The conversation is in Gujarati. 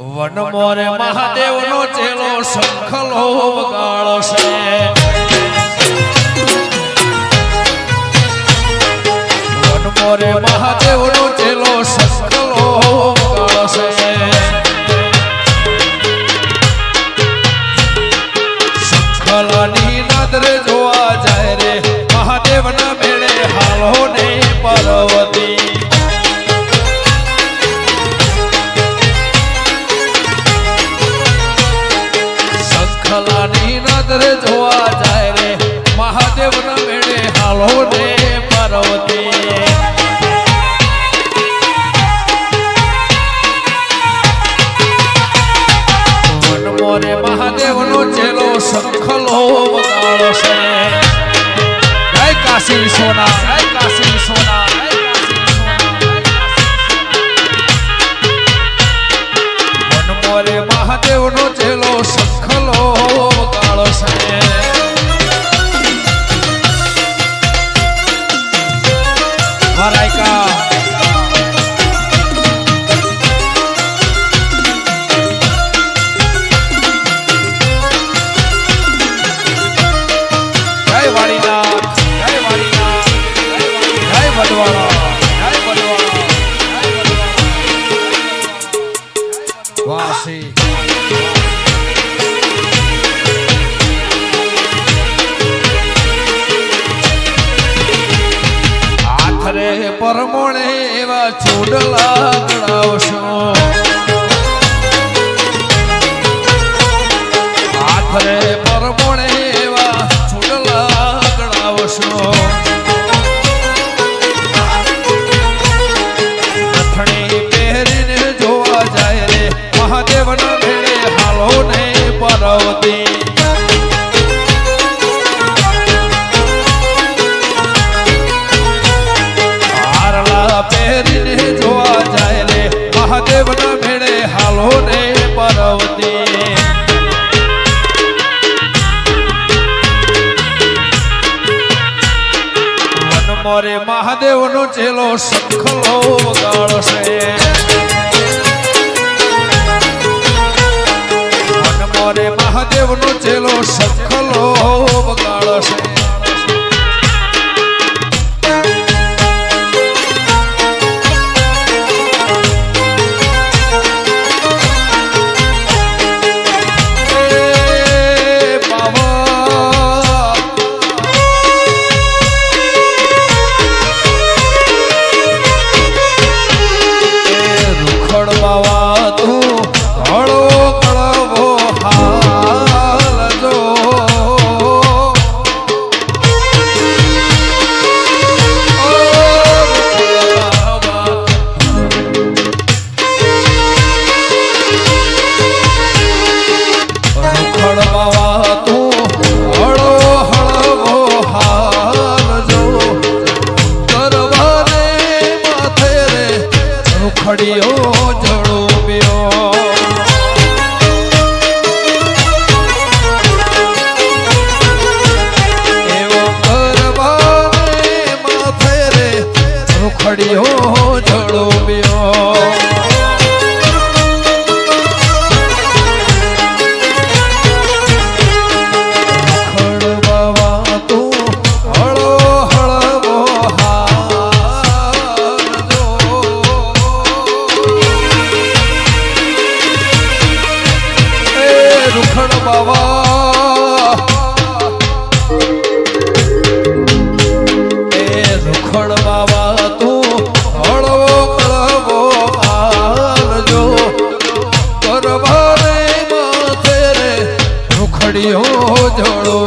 વન મોરે મહાદેવ નો ચેલો શંખલો વગાડશે. વન મોરે મહાદેવ નો ચેલો શંખલો વગાડશે. શંખલાની નદરે શંખલાની નદરે જોવા જાય રે. મહાદેવના મેળે હાલો રે પાર્વતી. વન મોરે મહાદેવનો ચેલો શંખલો વગાડશે જય કાશી સોના વરાયકા જય વાડીનાથ જય એવા પાર્વતી. વન મહાદેવ મહાદેવનો ચેલો સખલો વન મોરે મહાદેવનો ચેલો સખલો વગાડશે રૂખડીઓ જળોબ્યો એવો કરવાને માથે રે રૂખડીઓ જળોબ્યો કરવાને